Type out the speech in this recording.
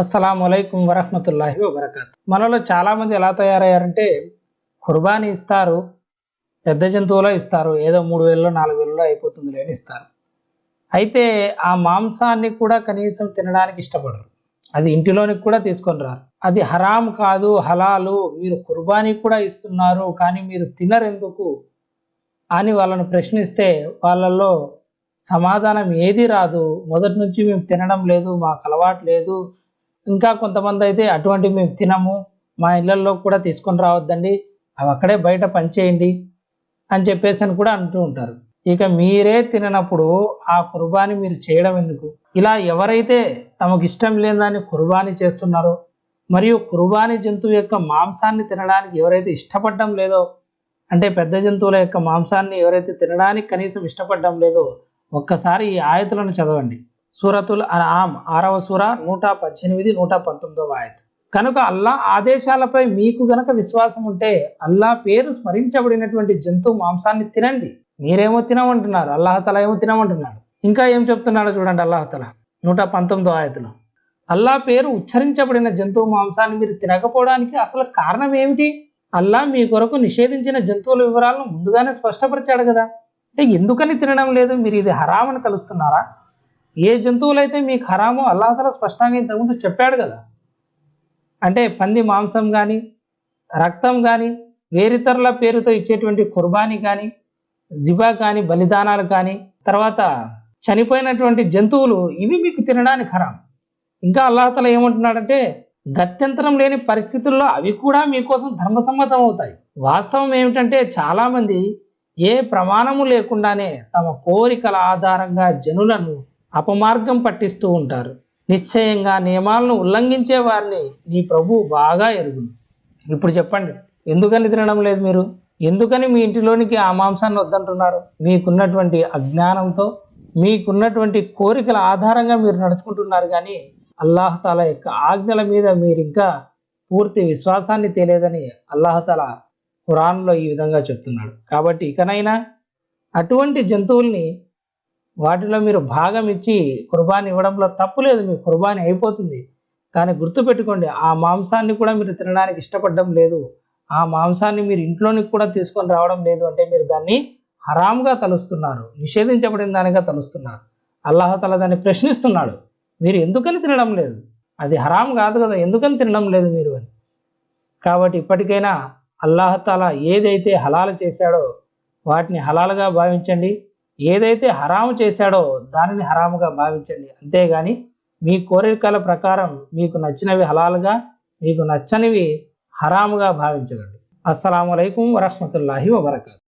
అస్సలం అయికం వరహమతుల్లాహి వబర్కాత్. మనలో చాలా మంది ఎలా తయారయ్యారంటే కుర్బానీ ఇస్తారు పెద్ద జంతువులో ఇస్తారు ఏదో మూడు వేలలో నాలుగు వేలలో అయిపోతుంది లేని ఇస్తారు. అయితే ఆ మాంసాన్ని కూడా కనీసం తినడానికి ఇష్టపడరు. అది ఇంటిలోనికి కూడా తీసుకొని రారు. అది హరాం కాదు హలాలు మీరు కుర్బానీ కూడా ఇస్తున్నారు కానీ మీరు తినరెందుకు అని వాళ్ళను ప్రశ్నిస్తే వాళ్ళల్లో సమాధానం ఏది రాదు. మొదటి నుంచి మేము తినడం లేదు మాకు అలవాటు లేదు ఇంకా కొంతమంది అయితే అటువంటి మేము తినము మా ఇళ్ళల్లో కూడా తీసుకొని రావద్దండి అవి అక్కడే బయట పనిచేయండి అని చెప్పేసి అని కూడా అంటూ ఉంటారు. ఇక మీరే తిననప్పుడు ఆ కుర్బాని మీరు చేయడం ఎందుకు? ఇలా ఎవరైతే తమకు ఇష్టం లేని కుర్బానీ చేస్తున్నారో మరియు కుర్బానీ జంతువు యొక్క మాంసాన్ని తినడానికి ఎవరైతే ఇష్టపడడం లేదో అంటే పెద్ద జంతువుల యొక్క మాంసాన్ని ఎవరైతే తినడానికి కనీసం ఇష్టపడడం లేదో ఒక్కసారి ఈ ఆయతులను చదవండి. సూరతుల్ అనామ్ ఆరవ సూర నూట పద్దెనిమిది నూట పంతొమ్మిదవ ఆయత్. కనుక అల్లా ఆదేశాలపై మీకు గనక విశ్వాసం ఉంటే అల్లా పేరు స్మరించబడినటువంటి జంతువు మాంసాన్ని తినండి. మీరేమో తినమంటున్నారు అల్లాహతల ఏమో తినమంటున్నాడు. ఇంకా ఏం చెప్తున్నాడో చూడండి అల్లాహతల నూట పంతొమ్మిదో ఆయతలో. అల్లా పేరు ఉచ్చరించబడిన జంతువు మాంసాన్ని మీరు తినకపోవడానికి అసలు కారణం ఏమిటి? అల్లా మీ కొరకు నిషేధించిన జంతువుల వివరాలను ముందుగానే స్పష్టపరిచాడు కదా. అంటే ఎందుకని తినడం లేదు? మీరు ఇది హరామని తలుస్తున్నారా? ఏ జంతువులైతే మీకు హరామో అల్లాహతల స్పష్టంగా ఇంతకుముందు చెప్పాడు కదా. అంటే పంది మాంసం కానీ రక్తం కానీ వేరితరుల పేరుతో ఇచ్చేటువంటి కుర్బానీ కానీ జిబా కానీ బలిదానాలు కానీ తర్వాత చనిపోయినటువంటి జంతువులు ఇవి మీకు తినడానికి హరాం. ఇంకా అల్లాహతల ఏమంటున్నాడంటే గత్యంతరం లేని పరిస్థితుల్లో అవి కూడా మీకోసం ధర్మసమ్మతం అవుతాయి. వాస్తవం ఏమిటంటే చాలామంది ఏ ప్రమాణము లేకుండానే తమ కోరికల ఆధారంగా జనులను అపమార్గం పట్టిస్తూ ఉంటారు. నిశ్చయంగా నియమాలను ఉల్లంఘించే వారిని నీ ప్రభు బాగా ఎరుగును. ఇప్పుడు చెప్పండి ఎందుకని తినడం లేదు మీరు? ఎందుకని మీ ఇంటిలోనికి ఆ మాంసాన్ని వద్దంటున్నారు? మీకున్నటువంటి అజ్ఞానంతో మీకున్నటువంటి కోరికల ఆధారంగా మీరు నడుచుకుంటున్నారు కానీ అల్లాహతాల యొక్క ఆజ్ఞల మీద మీరు ఇంకా పూర్తి విశ్వాసాన్ని తెలియదని అల్లాహతాల ఖురాన్లో ఈ విధంగా చెప్తున్నాడు. కాబట్టి ఇకనైనా అటువంటి జంతువుల్ని వాటిలో మీరు భాగం ఇచ్చి కుర్బానీ ఇవ్వడంలో తప్పు లేదు మీ కుర్బానీ అయిపోతుంది. కానీ గుర్తుపెట్టుకోండి ఆ మాంసాన్ని కూడా మీరు తినడానికి ఇష్టపడడం లేదు. ఆ మాంసాన్ని మీరు ఇంట్లోనికి కూడా తీసుకొని రావడం లేదు అంటే మీరు దాన్ని హరాంగా తలుస్తున్నారు నిషేధించబడిన దానిగా తలుస్తున్నారు. అల్లాహతల దాన్ని ప్రశ్నిస్తున్నాడు మీరు ఎందుకని తినడం లేదు? అది హరాం కాదు కదా ఎందుకని తినడం లేదు మీరు అని. కాబట్టి ఇప్పటికైనా అల్లాహతాల ఏదైతే హలాలు చేశాడో వాటిని హలాలుగా భావించండి. ఏదైతే హరాము చేశాడో దానిని హరాముగా భావించండి. అంతేగాని మీ కోరికల ప్రకారం మీకు నచ్చినవి హలాలుగా మీకు నచ్చనివి హరాముగా భావించకండి. అస్సలం అయికం వరహమతుల్లాహి వబర్కాతు.